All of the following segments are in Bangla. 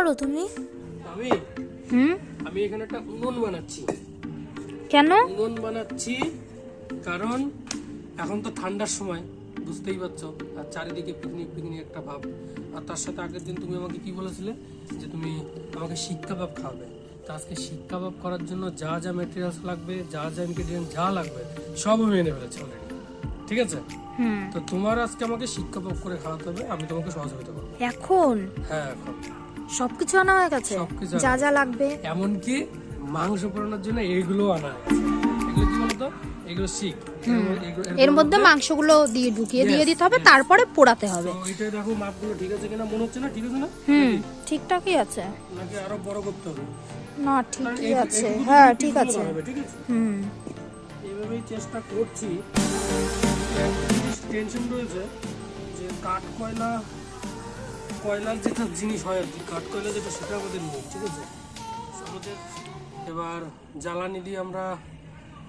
করো তুমি? আমি? হুম? আমি এখানে একটা উনুন বানাচ্ছি। কেন? উনুন বানাচ্ছি কারণ এখন তো ঠান্ডার সময় বুঝতেই পারছ। আর চারিদিকে পিকনিক পিকনিক একটা ভাব। আর তার সাথে আগের দিন তুমি আমাকে কি বলেছিলে? যে তুমি আমাকে শিক কাবাব খাওয়াবে। তা আজকে শিক কাবাব করার জন্য যা যা মেটেরিয়ালস লাগবে যা যা ইনগ্রিডিয়েন্ট যা লাগবে সব আমি এনে ফেলেছি অলরেডি ঠিক আছে? হুম। তো তোমার আজকে আমাকে শিক কাবাব করে খাওয়াতে হবে আমি তোমাকে সহযোগিতা করব। এখন? হ্যাঁ এখন। সবকিছু আনা হয়ে গেছে। সবকিছু আনা যা যা লাগবে। এমনকি মাংস পোড়ানোর জন্য এইগুলো আনা হয়েছে। এগুলো কি বলতো? এগুলো শিখ। এর মধ্যে মাংসগুলো দিয়ে ঢুকিয়ে দিয়ে দিতে হবে তারপরে পোড়াতে হবে। তো এটাই দেখো মাপগুলো ঠিক আছে কিনা মনে হচ্ছে না? ঠিক আছে না? হুম ঠিকঠাকই আছে। নাকি আরও বড় করতে হবে? না ঠিকই আছে। হ্যাঁ ঠিক আছে। ঠিক আছে? হুম। এইভাবেই চেষ্টা করছি। টেনশন রয়েছে যে কাঠ কয়লা কয়লার যেটা জিনিস হয় আর কি কাঠ কয়লা যেটা সেটা আমাদের নেই ঠিক আছে? আমাদের এবার জ্বালানি দিয়ে আমরা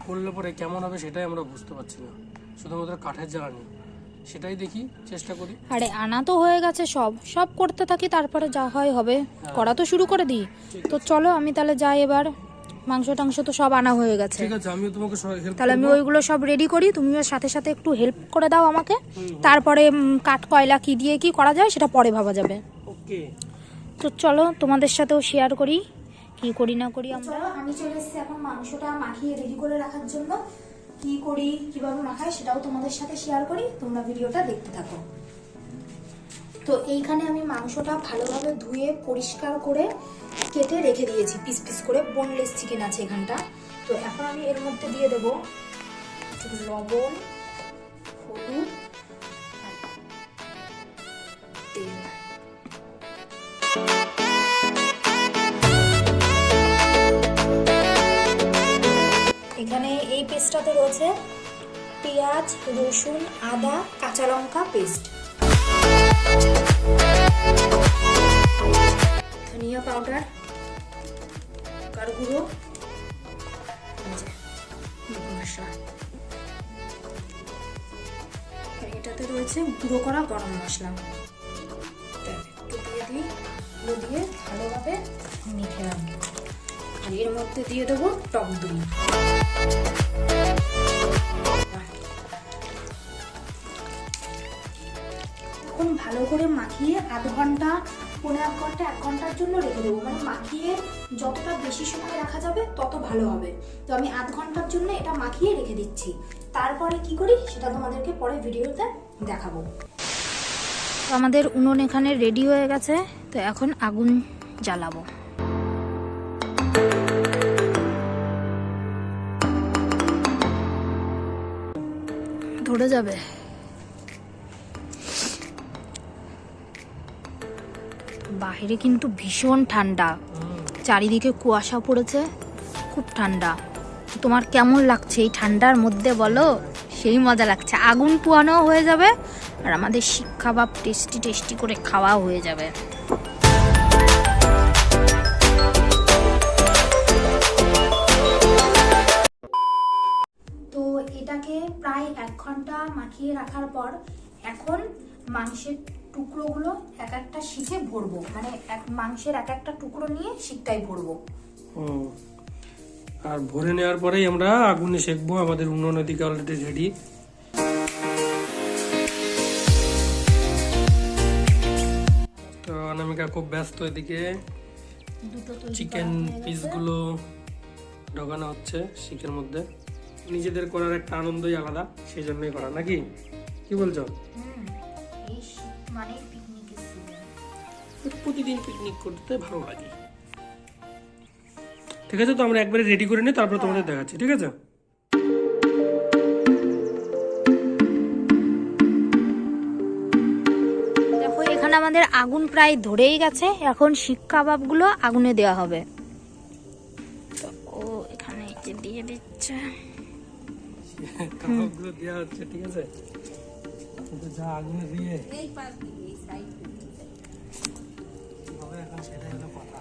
করলে পরে কেমন হবে সেটাই আমরা বুঝতে পারছি না। শুধুমাত্র কাঠের জ্বালানি সেটাই দেখি চেষ্টা করি। আরে আনা তো হয়ে গেছে সব সব করতে থাকি তারপরে যা হয় হবে। করা তো শুরু করে দিই। তো চলো আমি তাহলে যাই এবার। মাংস টাংস তো সব আনা হয়ে গেছে। ঠিক আছে আমিও তোমাকে হেল্প তাহলে আমি ওইগুলো সব রেডি করি তুমিও সাথে সাথে একটু হেল্প করে দাও আমাকে। তারপরে কাঠ কয়লা কি দিয়ে কি করা যায় সেটা পরে ভাবা যাবে। ওকে। তো চলো তোমাদের সাথেও শেয়ার করি কি করি না করি আমরা। আমি চলে এসেছি এখন মাংসটা মাখিয়ে রেডি করে রাখার জন্য। কি করি কীভাবে মাখাই সেটাও তোমাদের সাথে শেয়ার করি তোমরা ভিডিওটা দেখতে থাকো। তো এইখানে আমি মাংসটা ভালোভাবে ধুয়ে পরিষ্কার করে কেটে রেখে দিয়েছি, পিস পিস করে। বোনলেস চিকেন আছে এখানটা। তো এখন আমি এর মধ্যে দিয়ে দেবো লবণ, হলুদ এখানে এই পেস্টটাতে রয়েছে পেঁয়াজ, রসুন, আদা, কাঁচা লঙ্কা পেস্ট ধনিয়া পাউডার লঙ্কার গুঁড়ো, মশলা। এটাতে রয়েছে গুঁড়ো করা গরম মশলা। একটু দিয়ে দিই এগুলো দিয়ে ভালোভাবে মেখে রাখব। আর এর মধ্যে দিয়ে দেবো টক দই। এখন ভালো করে মাখিয়ে আধ ঘণ্টা, পনেরো এক ঘণ্টা, এক ঘণ্টার জন্য রেখে দেবো। মানে মাখিয়ে যতটা বেশি সময় রাখা যাবে, তত ভালো হবে। তো আমি আধ ঘণ্টার জন্য এটা মাখিয়ে রেখে দিচ্ছি। তারপরে কি করি, সেটা তোমাদেরকে পরে ভিডিওতে দেখাবো। তো আমাদের উনুন এখানে রেডি হয়ে গেছে। তো এখন আগুন জ্বালাবো। ধরে যাবে? বাইরে কিন্তু ভীষণ ঠান্ডা। চারিদিকে কুয়াশা পড়েছে, খুব ঠান্ডা। তোমার কেমন লাগছে এই ঠান্ডার মধ্যে বলো? সেই মজা লাগছে। আগুন পোয়ানো হয়ে যাবে আর আমাদের শিক্ষা বা টেস্টি টেস্টি করে খাওয়া হয়ে যাবে। তো এটাকে প্রায় এক ঘণ্টা মাখিয়ে রাখার পর এখন মাংসের টুকরোগুলো এক একটা শিখে ভরবো। মানে এক মাংসের এক একটা টুকরো নিয়ে শিকটাই ভরবো। হুম। আর ভরে নেওয়ার পরেই আমরা আগুনে সেকবো আমাদের উনুন দিকে অলরেডি রেডি তো অনামিকা খুব ব্যস্ত এদিকে। চিকেন পিসগুলো ঢোকানো হচ্ছে শিকের মধ্যে। নিজেদের করার একটা আনন্দই আলাদা সেই জন্যই করা নাকি? কি বলছো? মানে পিকনিকের সিজন প্রতিদিন পিকনিক করতে ভালো লাগে। ঠিক আছে তো আমরা একবারে রেডি করে নিই তারপর তোমাদের দেখাচ্ছি ঠিক আছে? দেখো এখানে আমাদের আগুন প্রায় ধরেই গেছে। এখন শিক কাবাবগুলো আগুনে দেওয়া হবে। তো ও এখানে দিয়ে দিচ্ছে। কাবাবগুলো দেওয়া হচ্ছে ঠিক আছে? যা আগুনে দিয়ে হবে এখন সেটাই হলো কথা।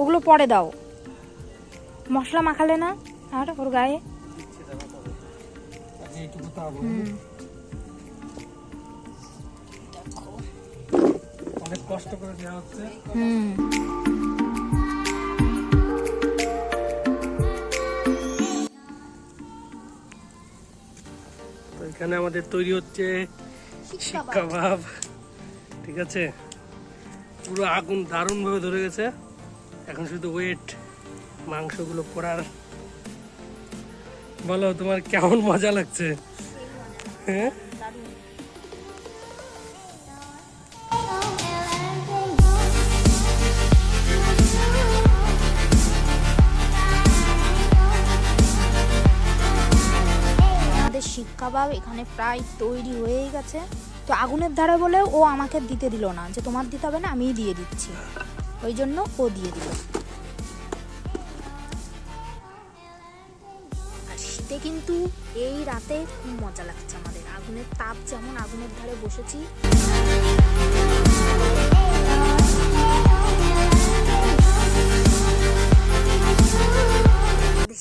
ওগুলো পরে দাও। মশলা মাখালে না? আর ওর গায়ে? এইটুকু তো অনেক কষ্ট করে দেওয়া হচ্ছে। হুম। এখানে আমাদের তৈরি হচ্ছে শিক কাবাব ঠিক আছে? পুরো আগুন দারুণভাবে ধরে গেছে। এখন শুধু ওয়েট মাংসগুলো করার বলো তোমার কেমন মজা লাগছে? হ্যাঁ? শিক কাবাব এখানে প্রায় তৈরি হয়েই গেছে। তো আগুনের ধারে বলে ও আমাকে দিতে দিল না, যে তোমার দিতে হবে না, আমিই দিয়ে দিচ্ছি। ওই জন্য ও দিয়ে দিল। আর শীতে কিন্তু এই রাতে খুব মজা লাগছে আমাদের। আগুনের তাপ যেমন আগুনের ধারে বসেছি।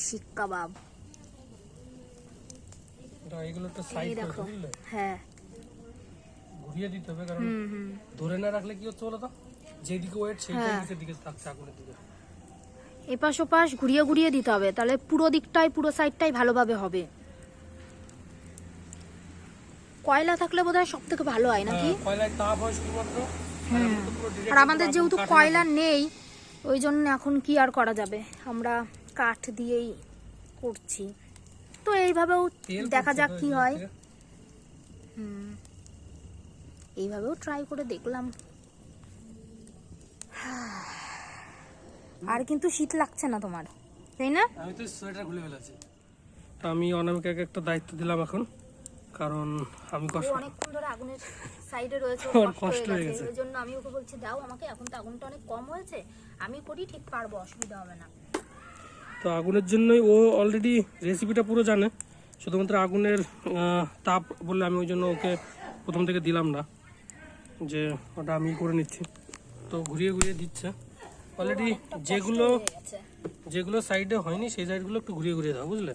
শিক কাবাব এগুলো সাইড দেখো হ্যাঁ। ঘুরিয়ে দিতে হবে কারণ ধরে না রাখলে কি হচ্ছে বলো তো যেদিকে ওয়েট হ্যাঁ। দিকে থাকছে আগুনের দিকে এপাশ ওপাশ ঘুরিয়ে ঘুরিয়ে দিতে হবে তাহলে পুরো দিকটাই পুরো সাইডটাই ভালোভাবে হবে। কয়লা থাকলে বোধহয় সব থেকে ভালো হয় নাকি? হ্যাঁ, কয়লায় তাপ হয়। শুধুমাত্র direct আর আমাদের যেহেতু কয়লা নেই ওই জন্য এখন কি আর করা যাবে? আমরা কাঠ দিয়েই করছি। তো এইভাবেও দেখা যাক কি হয়। হুম। এইভাবেও ট্রাই করে দেখলাম। আর কিন্তু শীত লাগছে না তোমার তাই না? আমি তো সোয়েটার খুলে ফেলেছি। তো আমি অনামিকাকে একটা দায়িত্ব দিলাম এখন কারণ আমি কষ্ট অনেকক্ষণ ধরে আগুনের সাইডে রয়েছে ওর কষ্ট হয়ে গেছে। ওই জন্য আমি ওকে বলছি দাও আমাকে এখন তো আগুনটা অনেক কম হয়েছে আমি করি ঠিক পারব অসুবিধা হবে না। তো আগুনের জন্যই ও অলরেডি রেসিপিটা পুরো জানে। শুধুমাত্র আগুনের তাপ বললে আমি ওই জন্য ওকে প্রথম থেকে দিলাম না। যে ওটা আমি করে নিচ্ছি। তো ঘুরিয়ে ঘুরিয়ে দিচ্ছে। অলরেডি যেগুলো যেগুলো সাইডে হয়নি, সেই সাইডগুলো একটু ঘুরিয়ে ঘুরিয়ে দাও, বুঝলে?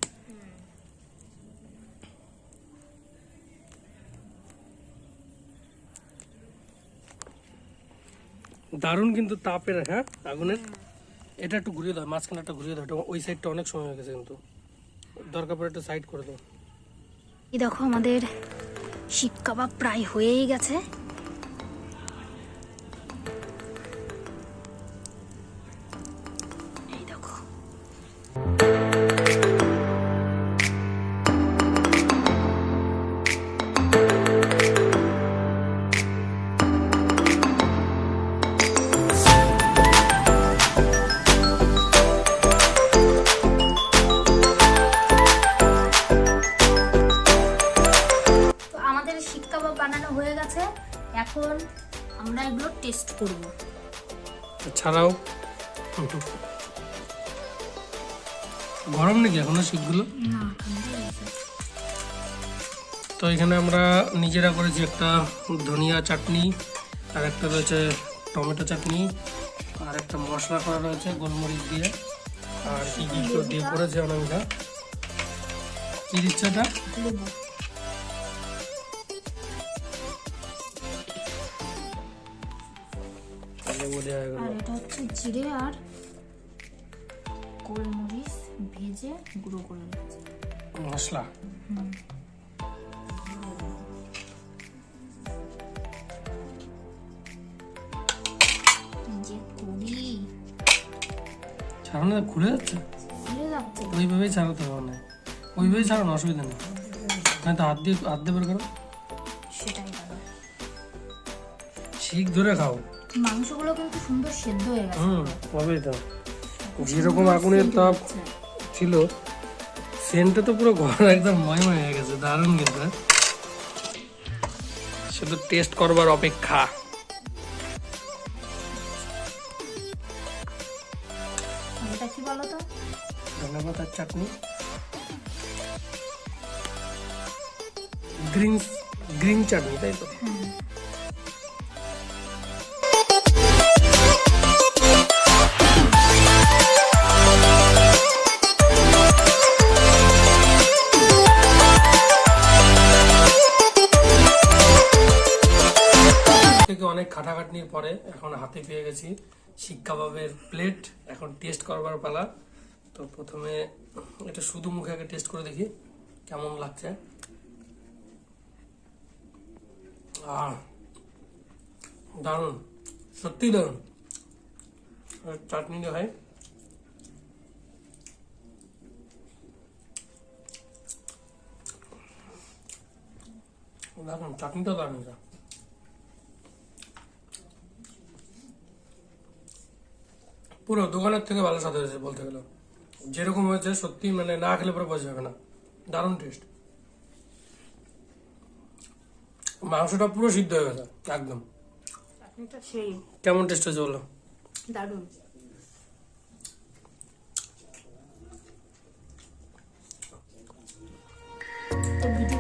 দারুণ কিন্তু তাপের হ্যাঁ আগুনের। এটা একটু ঘুরিয়ে দাও, মাঝখানে একটা ঘুরিয়ে দাও ওই সাইডটা অনেক সময় হয়ে গেছে কিন্তু। দরকার পড়ে একটা সাইড করে দাও। এই দেখো আমাদের শিক কাবাব প্রায় হয়েই গেছে। করব। ছাড়াও গরম নাকি এখনও গেছে তো এখানে আমরা নিজেরা করেছি একটা ধনিয়া চাটনি আর একটা রয়েছে টমেটো চাটনি আর একটা মশলা করা রয়েছে গোলমরিচ দিয়ে। আর কি কি দিয়ে করেছে অনামিকা? কি দিচ্ছে এটা? লেবু লেবু দেওয়া হয়ে গেল। আর এটা হচ্ছে জিরে আর গোলমরিচ ভেজে গুঁড়ো করে মশলা? ছাড়ানো খুলে যাচ্ছে? ওইভাবেই ছাড়াতে হবে না ওইভাবেই ছাড়ানো অসুবিধা নেই। না তো হাত দিয়ে হাত দিয়ে বের করো। সেটাই ভালো। ধরে খাও। মাংসগুলো কিন্তু সুন্দর সেদ্ধ হয়ে গেছে হুম হবেই তো। যেরকম আগুনের তাপ ছিল সেন্টটা তো পুরো ঘর একদম ময়ময় হয়ে গেছে দারুণ কিন্তু হ্যাঁ? শুধু টেস্ট করবার অপেক্ষা। এটা কি বলো তো? ধন্যবাদ চাটনি? গ্রিন গ্রিন চাটনি তাই তো? খাটাখাটনির পরে এখন হাতে পেয়ে গেছি শিক কাবাবের প্লেট। এখন টেস্ট করবার পালা। তো প্রথমে এটা শুধু মুখে আগে টেস্ট করে দেখি কেমন লাগছে। আহ, দারুণ সত্যি দারুণ। আর চাটনি হয় দারুণ চাটনিটা দারুণ এটা। পুরো দোকানের থেকে ভালো স্বাদ হয়েছে বলতে গেলে। যেরকম হয়েছে সত্যি মানে না খেলে পরে বোঝা যাবে না। দারুণ টেস্ট মাংসটা পুরো সিদ্ধ হয়ে গেছে একদম। কেমন টেস্ট হয়েছে বলো? দারুণ। ভিডিও